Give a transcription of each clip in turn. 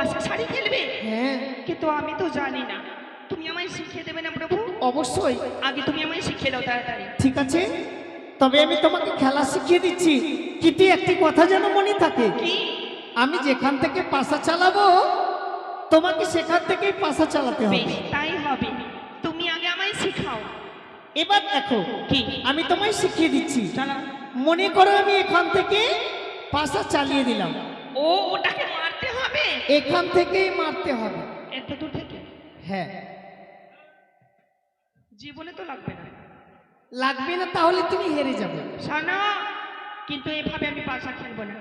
পাশা শাড়ি খেলবে হ্যাঁ। কিন্তু আমি তো জানি না। তুমি আমায় শিখিয়ে দেবে না প্রভু? অবশ্যই। আগে তুমি আমায় শিখিয়ে দাও তাড়াতাড়ি। ঠিক আছে? তবে আমি তোমাকে খেলা শিখিয়ে দিচ্ছি। কিন্তু একটি কথা যেন মনে থাকে। কি? আমি যেখান থেকে পাশা চালাবো তোমাকে সেখান থেকেই পাশা চালাতে হবে। তাই হবে। তুমি আগে আমায় শিখাও। এবার দেখো কি? আমি তোমায় শিখিয়ে দিচ্ছি। মনে করো আমি এখান থেকে পাশা চালিয়ে দিলাম। ও ওটাকে এখান থেকেই মারতে হবে। এত দূর থেকে? হ্যাঁ। জীবনে তো লাগবে না। লাগবে না তাহলে তুমি হেরে যাবে। শোনো কিন্তু এভাবে আমি পাশা খেলব না।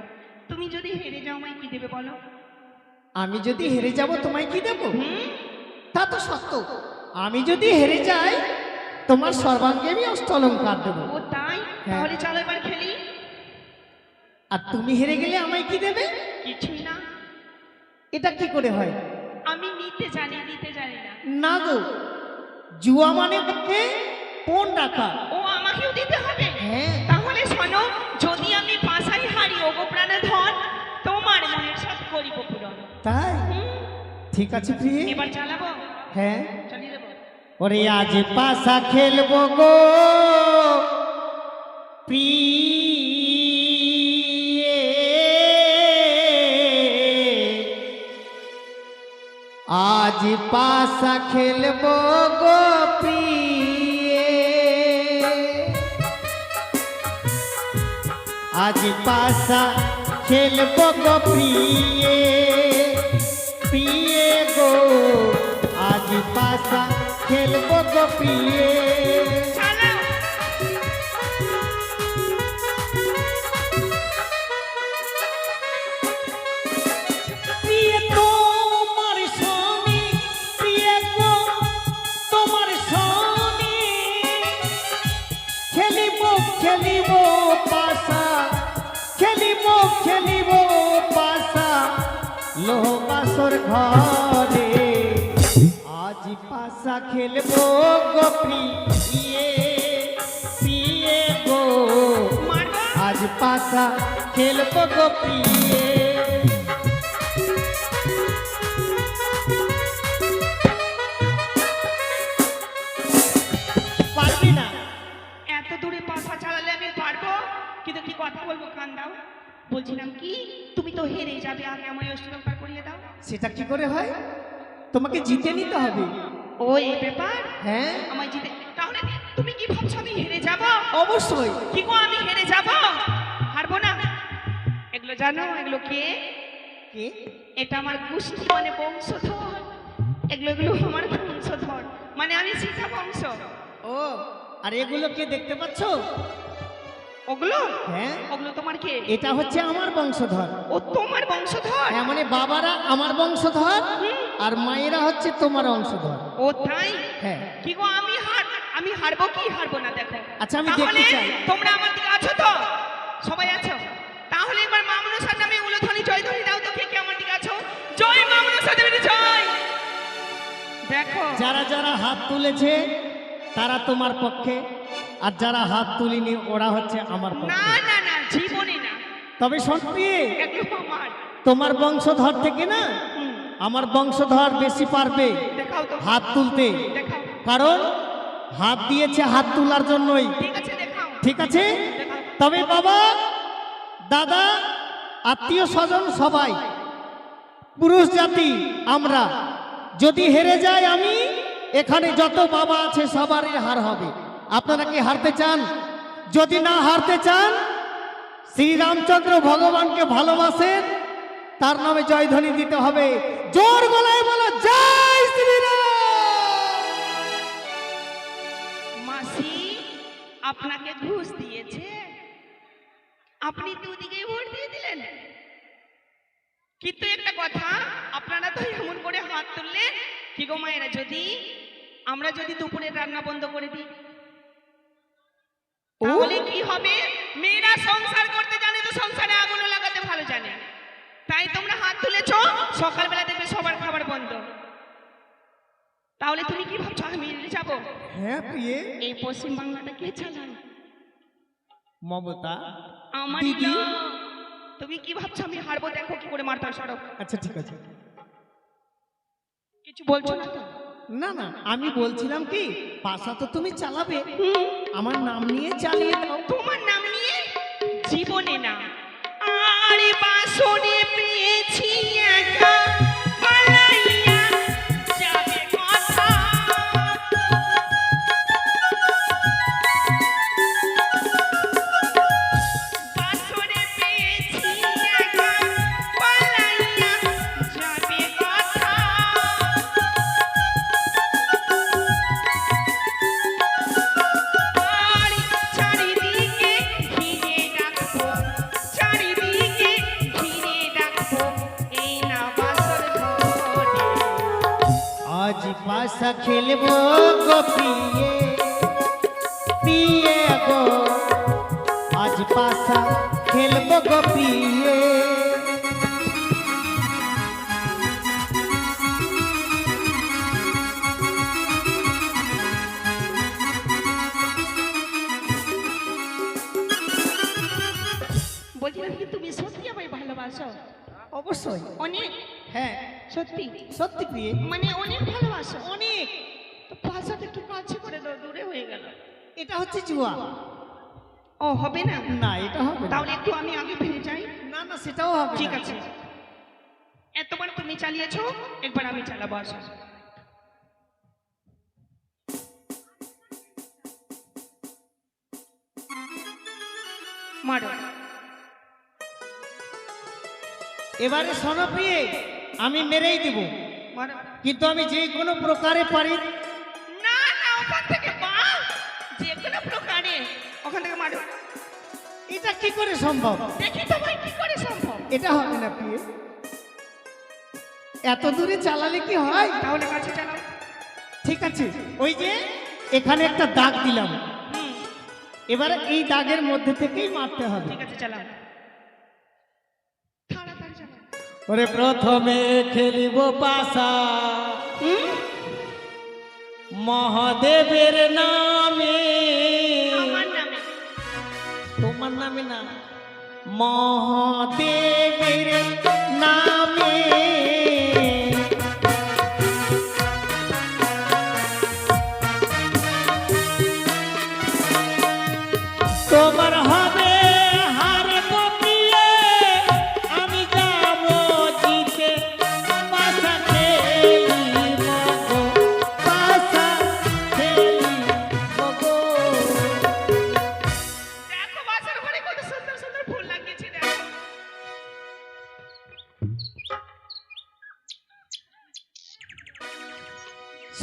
তুমি যদি হেরে যাও আমায় কি দেবে বলো? আমি যদি হেরে যাব তোমায় কি দেব? তা তো সত্য। আমি যদি হেরে যাই তোমার সর্বাঙ্গে আমি অষ্টলঙ্কার দেবো। ও তাই? হ্যাঁ। তাহলে চলো এবার খেলি। আর তুমি হেরে গেলে আমায় কি দেবে? কিছুই না। এটা কি করে হয়? আমি নিতে জানি নিতে জানি না। না গো জুয়া মানে হচ্ছে কোন রাখা ও আমাকেও দিতে হবে? হ্যাঁ। তাহলে শোনো যদি আমি পাশাই হারি ওগো প্রাণধন তোমার মনের সব করিব পূরণ। তাই? ঠিক আছে প্রিয়ে। এবার চালাবো হ্যাঁ। চালিয়ে দেবো। ওরে আজ পাশা খেলব গো। প্রিয়ে আজ পাশা খেলব গো প্রিয়ে। আজ পাশা খেলব গো প্রিয়ে। প্রিয়ে গো, আজ পাশা খেলব গো প্রিয়ে। লোহবাসর ঘরে। আজ পাশা খেলব গো প্রিয়ে প্রিয়ে গো। আজ পাশা খেলব গো প্রিয়ে পারবি না? এত দূরে পাশা চালালে আমি পারব? কিন্তু কি কথা বলব? কান দাও। বলছিলাম কি? তুমি তো হেরে যাবে আগে আমায় অষ্টলঙ্কার করিয়ে দাও। সেটা কি করে হয়? তোমাকে জিতে নিতে হবে। ও এই ব্যাপার? হ্যাঁ। আমায় জিতে তাহলে তুমি কি ভাবছ আমি হেরে যাব? অবশ্যই। কি গো আমি হেরে যাব? হারবো না। এগুলো জানো এগুলো কে? কে? এটা আমার গোষ্ঠী মানে বংশধর। এগুলো এগুলো আমার বংশধর। মানে আমি সীতা বংশ। ও আর এগুলো কে দেখতে পাচ্ছ? ওগুলো? হ্যাঁ। ওগুলো তোমার কে? এটা হচ্ছে আমার বংশধর। ও তোমার বংশধর? হ্যাঁ মানে বাবারা আমার বংশধর আর মায়েরা হচ্ছে তোমার বংশধর ও তাই? হ্যাঁ। কি গো আমি হার আমি হারবো কি? হারবো না দেখো। আচ্ছা, আমি তাহলে দেখতে চাই। তোমরা আমার দিকে আছো তো? সবাই আছো? তাহলে এবার মামনসার নামে উলোধ্বনি জয় ধ্বনি দাও তো কে কে আমার দিকে আছো? জয়! দেখো। যারা যারা হাত তুলেছে তারা তোমার পক্ষে। আর যারা হাত তুলিনি ওরা হচ্ছে আমার না না না জীবনে না। তবে আমার। তোমার বংশধর থেকে না আমার বংশধর বেশি পারবে হাত তুলতে। কারণ হাত দিয়েছে হাত তোলার জন্যই। ঠিক আছে তবে বাবা দাদা আত্মীয় স্বজন সবাই পুরুষ জাতি আমরা যদি হেরে যাই আমি এখানে যত বাবা আছে সবারই হার হবে। আপনারা কি হারতে চান? যদি না হারতে চান, শ্রীরামচন্দ্র ভগবানকে ভালোবাসেন, তার নামে জয়ধ্বনি দিতে হবে। জোর গলায় বলো, জয় মাসি, আপনাকে ঘুষ দিয়েছে। আপনি দুদিকেই ভোট দিয়ে দিলেন। কিন্তু একটা কথা, আপনারা তো এমন করে হাত তুললেন, কি গো মায়েরা, যদি আমরা যদি দুপুরের রান্না বন্ধ করে দিই তাহলে কি হবে? মেয়েরা সংসার করতে জানে তো সংসারে আগুন লাগাতে ভালো জানে। তাই তোমরা হাত তুলেছ সকালবেলা দেখবে সবার খাবার বন্ধ। তাহলে তুমি কি ভাবছ আমি যাব? হ্যাঁ প্রিয়ে। এই পশ্চিম বাংলাটা কে চালান মমতা আমার দিদি। তুমি কি ভাবছ আমি হারবো দেখো কি করে মারতাম সড়ক। আচ্ছা ঠিক আছে। কিছু বলছো না তো? না না আমি বলছিলাম কি পাশা তো তুমি চালাবে। আমার নাম নিয়ে চালিয়ে দাও। তোমার নাম নিয়ে? জীবনে না অবশ্যই। অনেক। হ্যাঁ সত্যি সত্যি প্রিয়ে। মানে অনেক ভালোবাসো। অনেক। তো ভাষাটা একটু কাছে করে দাও দূরে হয়ে গেল। এটা হচ্ছে জুয়া। ও হবে না? না এটা হবে তাহলে একটু আমি আগে ফিরে যাই। না না সেটাও হবে ঠিক। আছে। এতবার তুমি চালিয়েছো একবার আমি চালাবো আসো। মারো। এবারে শোনো প্রিয়ে আমি মেরেই দিব। কিন্তু আমি যে কোনো প্রকারে পারি না না ওখান থেকে যে কোনো প্রকারে। ওখান থেকে মারো এটা কি করে সম্ভব? দেখি তো ভাই কি করে সম্ভব? এটা হবে না প্রিয়ে। এত দূরে চালালে কি হয়? তাহলে কাছে চালাও। ঠিক আছে ওই যে এখানে একটা দাগ দিলাম। এবারে এই দাগের মধ্যে থেকেই মারতে হবে। ঠিক আছে চালাও। ওরে প্রথমে খেলিব পাশা। মহাদেবের নামে। তোমার নামে না। মহাদেবের নামে।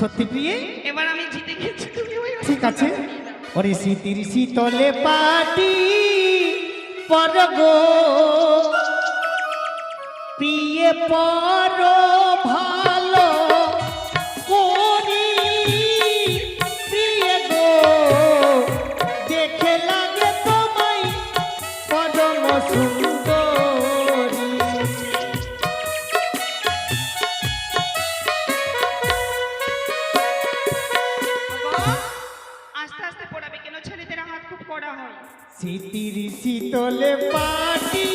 সত্যি প্রিয়ে? এবার আমি জিতে গেছি ঠিক আছে। ওরে স্মৃতির শীতলে পাটি পরব প্রিয়ে পর ভালো শীতির শীতলে পাটি।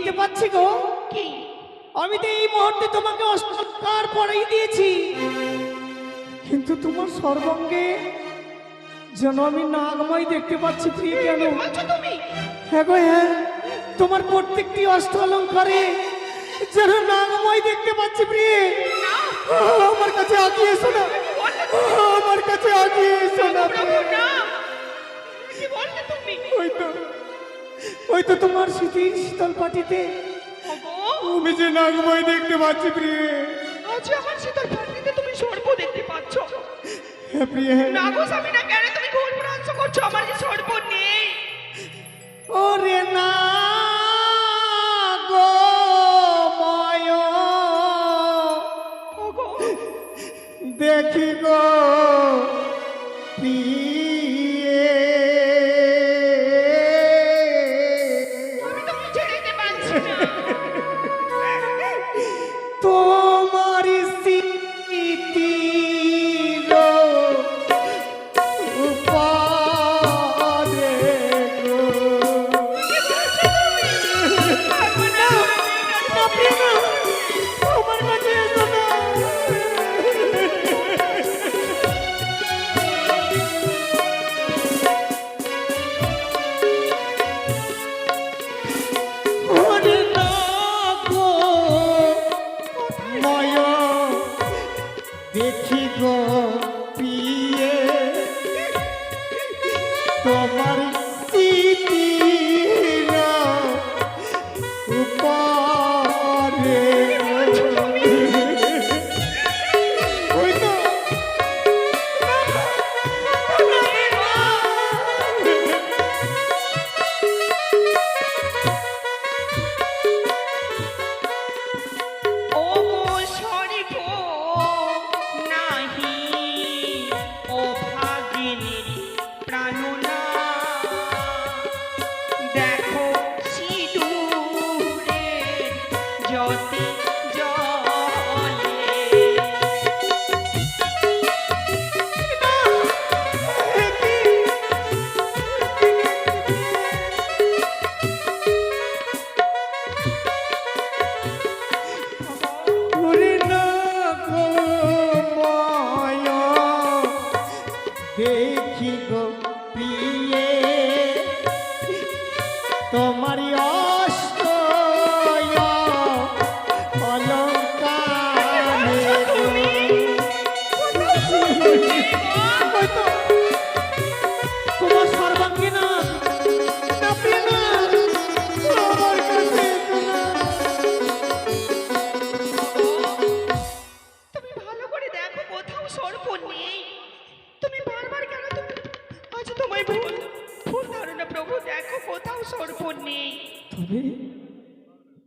দেখতে পাচ্ছি গো। কি? আমি তো এই মুহূর্তে তোমাকে অস্ত্রকার পরেই দিয়েছি। কিন্তু তোমার সর্বাঙ্গে যেন আমি নাগময় দেখতে পাচ্ছি প্রিয় কেন? হ্যাঁ গো হ্যাঁ। তোমার প্রত্যেকটি অস্ত্র অলঙ্কারে যেন নাগময় দেখতে পাচ্ছি প্রিয়ে। আমার কাছে আগিয়ে এসো না। আমার কাছে আগিয়ে এসো না। ওই তো তোমার স্মৃতির শীতল পাটিতে। আমি যে নাগময় দেখতে পাচ্ছি প্রিয়ে। আজ আমার শীতল পাটিতে তুমি সর্প দেখতে পাচ্ছ। হ্যাঁ প্রিয়ে না গো স্বামী না কেন তুমি ভ্রান্ত করছ? আমার যে সর্প নেই। ওরে না গো ময়। দেখি গো।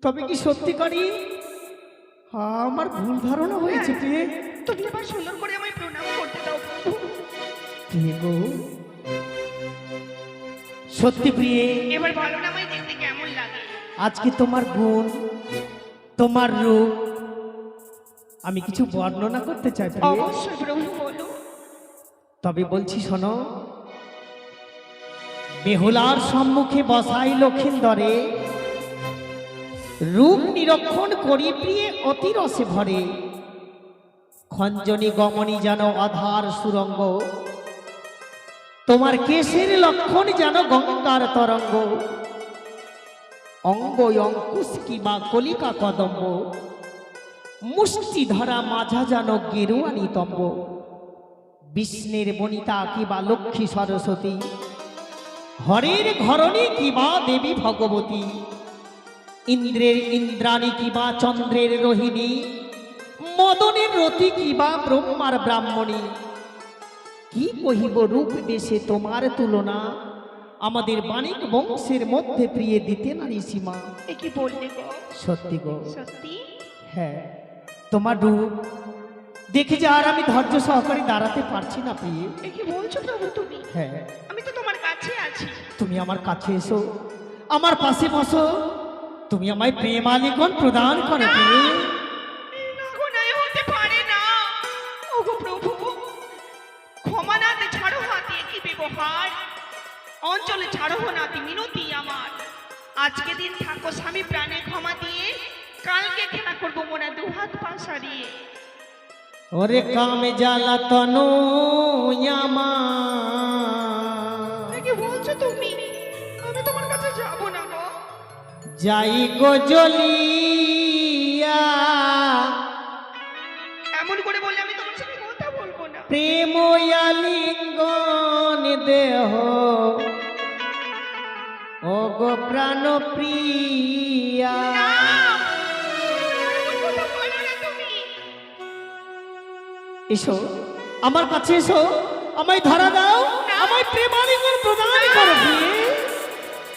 তবে কি সত্যিকারই? আমার ভুল ধারণা হয়েছে প্রিয়ে তুমি এবার সুন্দর করে আমায় প্রণাম করতে দাও। প্রভু গো? সত্যি প্রিয়ে। এবার ভালো না আমায় দেখতে কেমন লাগে। আজকে তোমার গুণ তোমার রূপ আমি কিছু বর্ণনা করতে চাই অবশ্যই প্রভু বলো। তবে বলছি শোনো বেহুলার সম্মুখে বসাই লক্ষিন্দরে রূপ নিরক্ষণ করি প্রিয়ে অতিরসে ভরে। খঞ্জনী গমনী যেন অধার সুরঙ্গ। তোমার কেশের লক্ষণ যেন গঙ্গার তরঙ্গ। অঙ্গ অঙ্কুশ কিবা কলিকা কদম্ব। মুষ্টি ধরা মাঝা যেন গেরুয়ানি তম্ব। বিষ্ণের বনিতা কিবা লক্ষ্মী সরস্বতী। হরের ঘরণী কিবা দেবী ভগবতী। ইন্দ্রের ইন্দ্রাণী কিবা চন্দ্রের রোহিণী মদনের রতি কিবা ব্রহ্মার ব্রাহ্মণী। কি কহিব রূপ দেশে তোমার তুলনা? আমাদের বাণিক বংশের মধ্যে প্রিয়ে দিতে নারী সীমা। কি বললে সত্যি গো। সত্যি? হ্যাঁ তোমার রূপ। দেখে যে আর আমি ধৈর্য সহকারে দাঁড়াতে পারছি না প্রিয়ে। কি বলছো প্রভু তুমি? হ্যাঁ। আমি তো তোমার কাছে আছি। তুমি আমার কাছে এসো। আমার পাশে বসো। তুমি আমায় প্রেম আলিঙ্গন প্রদান করো অঞ্চলে ছাড়ো নাতি মিনতি আমার। আজকে দিন থাকো স্বামী প্রাণে ক্ষমা দিয়ে কালকে খেলা করব মোনা দু হাত পা সারিয়ে। ওরে কামে জ্বালা তনু আমার যাই গো জ্বলিয়া এমন করে বললে আমি তোমার সাথে কথা বলব না। প্রেম প্রেময়ালিঙ্গন দেহ। ও গো প্রাণ প্রিয়া এসো আমার কাছে এসো আমায় ধরা দাও আমায় প্রেমালিঙ্গন প্রদান করো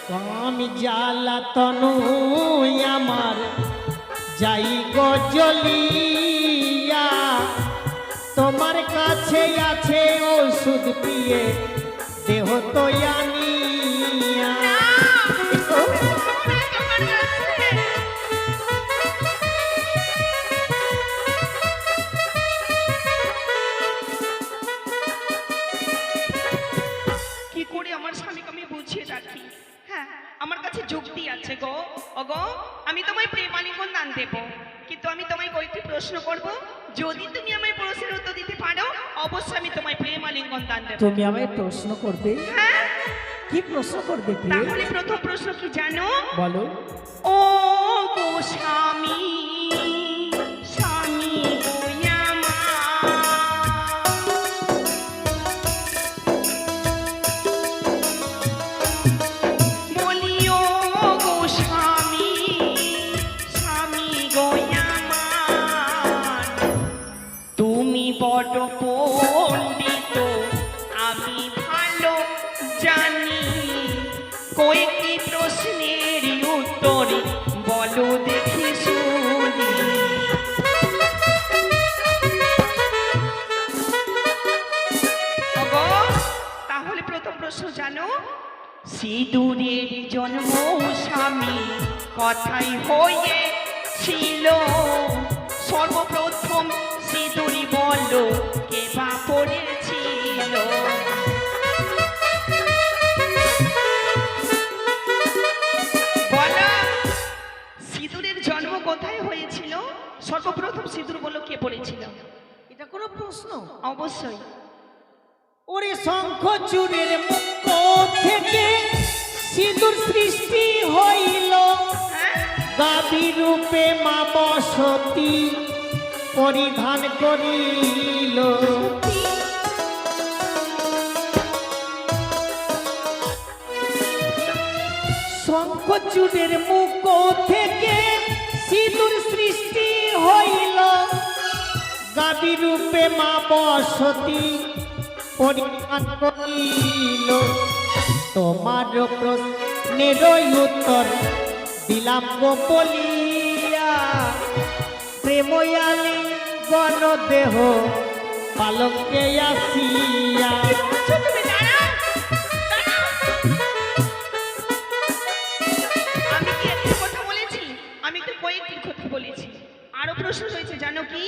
আমি জ্বালা তনু আমার? যাই গো জ্বলিয়া তোমার কাছে আছে ওষুধ পিয়ে দেহ তো আনিয়া গো অগো আমি তোমায় প্রেমালিঙ্গন দান দেব। কিন্তু আমি তোমায় কয়েকটি প্রশ্ন করব। যদি তুমি আমায় প্রশ্নের উত্তর দিতে পারো অবশ্যই আমি তোমায় প্রেমালিঙ্গন দান দেব। তুমি আমায় প্রশ্ন করবে? হ্যাঁ? কি প্রশ্ন করবে তাহলে প্রথম প্রশ্ন কি জানো? বলো। ও গো কথাই হয়ে ছিল। সর্বপ্রথম সিঁদুরি বলো পরিধান করিল। শঙ্খ মুখ থেকে সিঁদুর সৃষ্টি হইল। গাভী রূপে মা বসতি পরিধান করিল। তোমার প্রশ্নের উত্তর দিলাম বলিয়া প্রেময়ালি গণ দেহ পালকে আসিয়া প্রশ্ন রয়েছে জানো কি?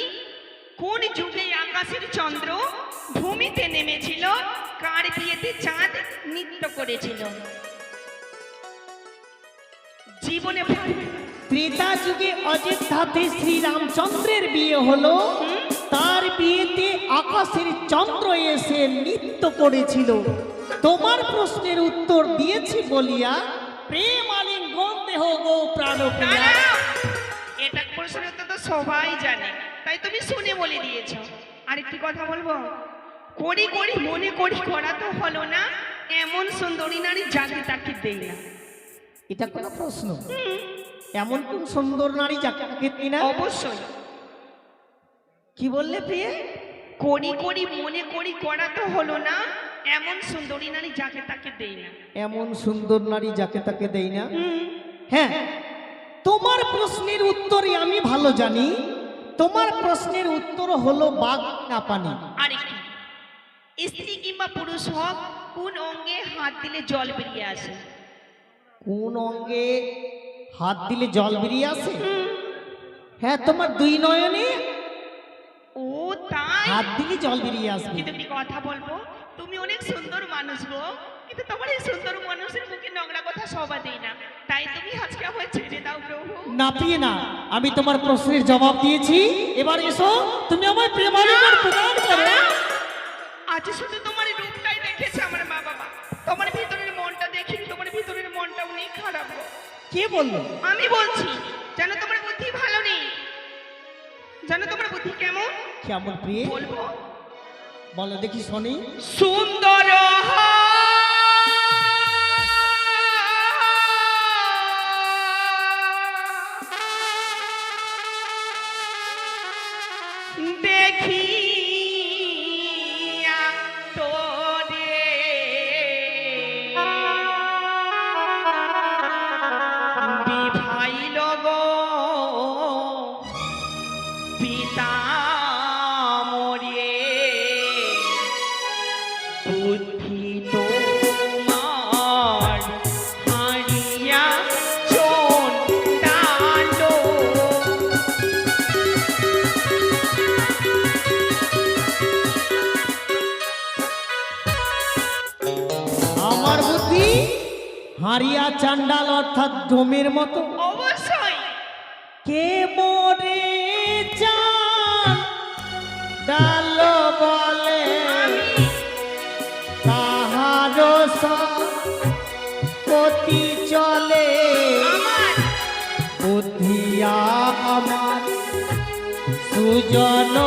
কোন যুগে আকাশের চন্দ্র ভূমিতে নেমেছিল? কার বিয়েতে চাঁদ নৃত্য করেছিল? জীবনে ভাববে। ত্রেতা যুগে অযোধ্যাতে শ্রীরামচন্দ্রের বিয়ে হলো। তার বিয়েতে আকাশের চন্দ্র এসে নৃত্য করেছিল। তোমার প্রশ্নের উত্তর দিয়েছি বলিয়া প্রেম আলিঙ্গন দেহ গো দাঁড়াও। এটা প্রশ্নের তো সবাই জানে। তাই তুমি শুনে বলে দিয়েছ। আরেকটি কথা বলব? করি করি মনে করি করা তো হলো না। এমন সুন্দরী নারী যাকে তাকে দেই না। এটা কোনো প্রশ্ন। এমন কোন সুন্দর নারী যাকে না? অবশ্যই। কি বললে প্রিয়ে? করি করি মনে করি করা তো হলো না এমন সুন্দরী নারী যাকে তাকে দেই না। এমন সুন্দর নারী যাকে তাকে দেই না? হ্যাঁ তোমার প্রশ্নের উত্তরই আমি ভালো জানি। তোমার প্রশ্নের উত্তর হলো বাঘ না পানি। আরেকটি স্ত্রী কিংবা পুরুষ হোক কোন অঙ্গে হাত দিলে জল বেরিয়ে আসে? কোন অঙ্গে হাত দিলে জল বেরিয়ে আসে? হ্যাঁ তোমার দুই নয়নে? ও তাই? হাত দিলে জল বেরিয়ে আসবে। কিন্তু একটি কথা বলব? তুমি অনেক সুন্দর মানুষ গো। কিন্তু তোমার এই সুন্দর মানুষের মুখে নোংরা কথা সবা দেই না। তাই তুমি আজকে আমায় ছেড়ে দাও প্রভু। না না আমি তোমার প্রশ্নের জবাব দিয়েছি। এবার এসো তুমি আমায় প্রেমালিকার প্রদান করো। আজ শুধু কে বলল? আমি বলছি জানো তোমার বুদ্ধি ভালো নেই। জানো তোমার বুদ্ধি কেমন? কেমন প্রিয়? বলব। বলো দেখি শনি। সুন্দর দেখি পিতা মরে বুদ্ধি চন্ডালো আমার বুদ্ধি হারিয়া চান্ডাল অর্থাৎ ডোমের মতো। সুজন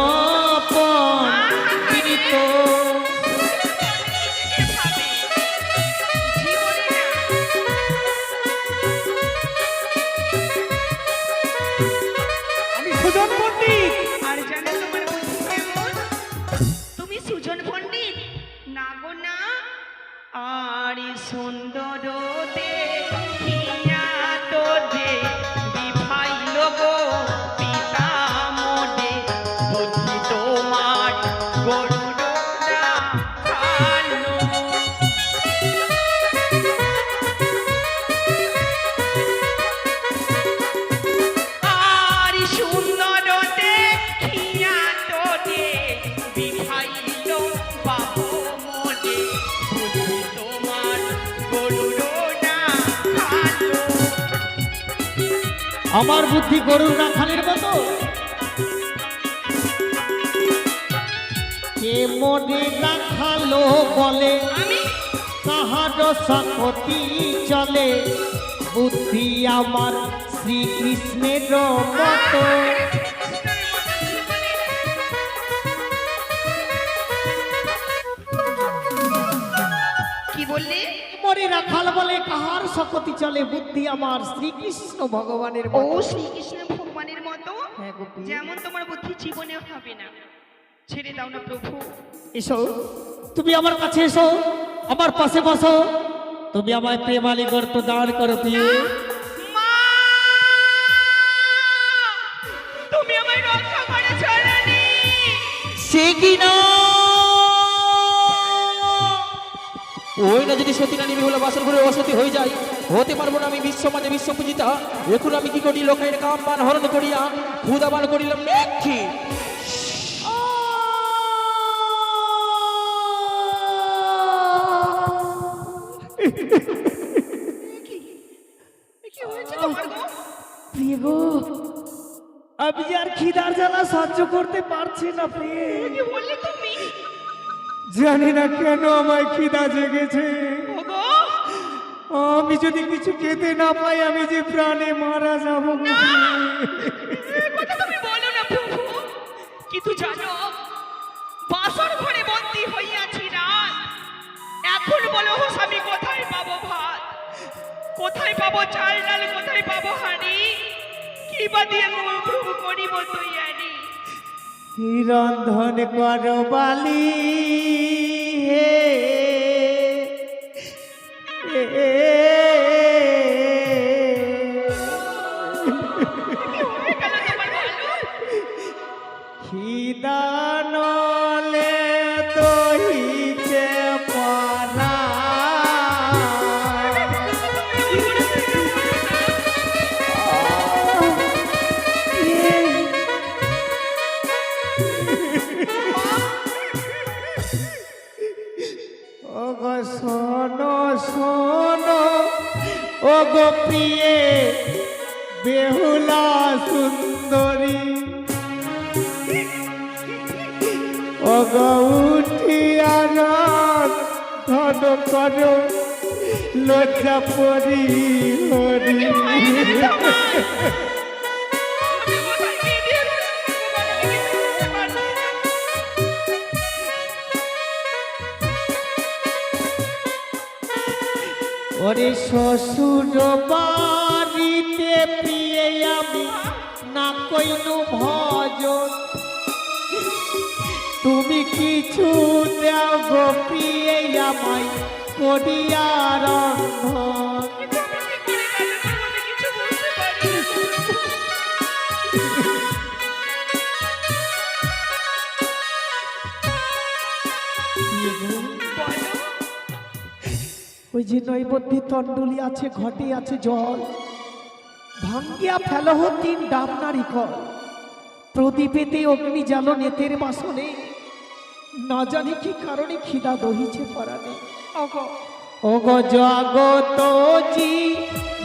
বলে আমি? কাহার সাকতি চলে। বুদ্ধি আমার শ্রীকৃষ্ণের মতো। কি বললি? মনে রাখাল বলে কাহার সকতি চলে। বুদ্ধি আমার শ্রীকৃষ্ণ ভগবানের ও শ্রীকৃষ্ণ ভগবানের মতো? হ্যাঁ যেমন তোমার বুদ্ধি জীবনে হবে না। ছেড়ে দাও না প্রভু। এসো। তুমি আমার কাছে এসো আমার পাশে বসো। তুমি আমায় প্রেমালি গর্ত দান করো প্রিয়। সে কি না? ওই না যদি সতী নারী বিহুলা বাসর করে অসতী হয়ে যায় হতে পারব না আমি বিশ্ব মাঝে বিশ্ব পূজিতা এখন আমি কি করি লোকের কাম পান হরণ করিয়া ক্ষুদা পান করিলাম দেখি আমি আর খিদার জ্বালা সহ্য করতে পারছি না জানি না কেন আমায় খিদা জেগেছে। আমি যদি কিছু খেতে না পাই আমি যে প্রাণে মারা যাব গো তুমি বলো না প্রভু। কিন্তু জানো বাসর ঘরে বন্দি হইয়াছি রাত। এখন বলো হোস আমি কোথায় পাবো ভাত? কোথায় পাবো চাল ডাল? কোথায় পাবো হানি কি বা দিয়ে প্রভু করিব কর বালি হে। কি বেহুলা সুন্দরী ও গো উঠিয়া ধন কর লজ্জা পরি হরি। ওরে শ্বশুর বাড়িতে প্রিয়ে আমি না কইনু ভজন তুমি কিছু দেও গো প্রিয়ে আমায় করিয়া রন্ধন। ওই যে নৈবদ্যি তন্ডুলি আছে, ঘটে আছে জল ভাঙ্গিয়া ফেলহ তিন ডাব নারিকল। প্রদীপেতে অগ্নি জাল নেতের বাসনে। না জানি কি কারণে খিদা দহিছে পরানে। ওগ জগত জি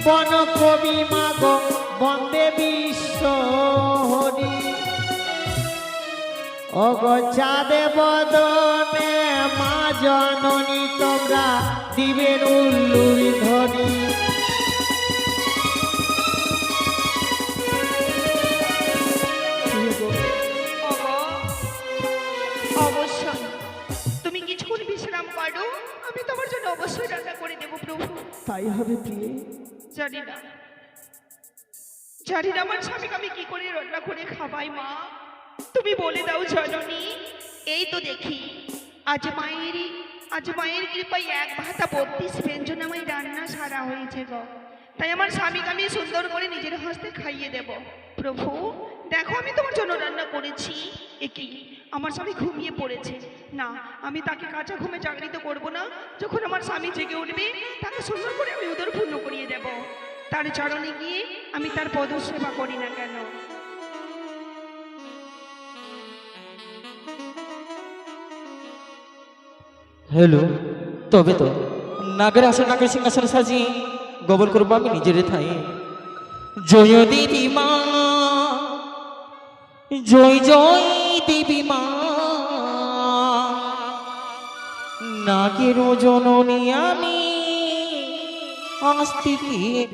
বন কবি মাগ, বন্দে বিশ্ব হরি। ওগ চাঁদে বদনে মা জননী, তোমরা দিবেন উল্লুর ধ্বনি। অবশ্যই রান্না করে দেবো প্রভু। তাই হবে প্রিয়ে। জানি না। জানি না আমার স্বামীকে আমি কি করে রান্না করে খাবাই মা। তুমি বলে দাও জননী এই তো দেখি। আজ মায়ের আজ মায়ের কৃপায় এক ভাতা বত্রিশ ব্যঞ্জন আমার রান্না সারা হয়েছে গো। তাই আমার স্বামীকে আমি সুন্দর করে নিজের হস্তে খাইয়ে দেব। প্রভু। দেখো, আমি তোমার জন্য রান্না করেছি। একই আমার স্বামী ঘুমিয়ে পড়েছে। না, আমি তাকে কাঁচা ঘুমে জাগরিত করব না। যখন আমার স্বামী জেগে উঠবে, তাকে সুন্দর করে আমি উদর পূর্ণ করিয়ে দেব। তার চরণে গিয়ে আমি তার পদ সেবা করি না কেন? হ্যালো, তবে তো, নাগের আসন নাগের সিংহাসন সাজি গবল করব আমি নিজের ঠাই জয় দেবী মা জয় জয় দেবী মা। নাগের জননী আমি থেকে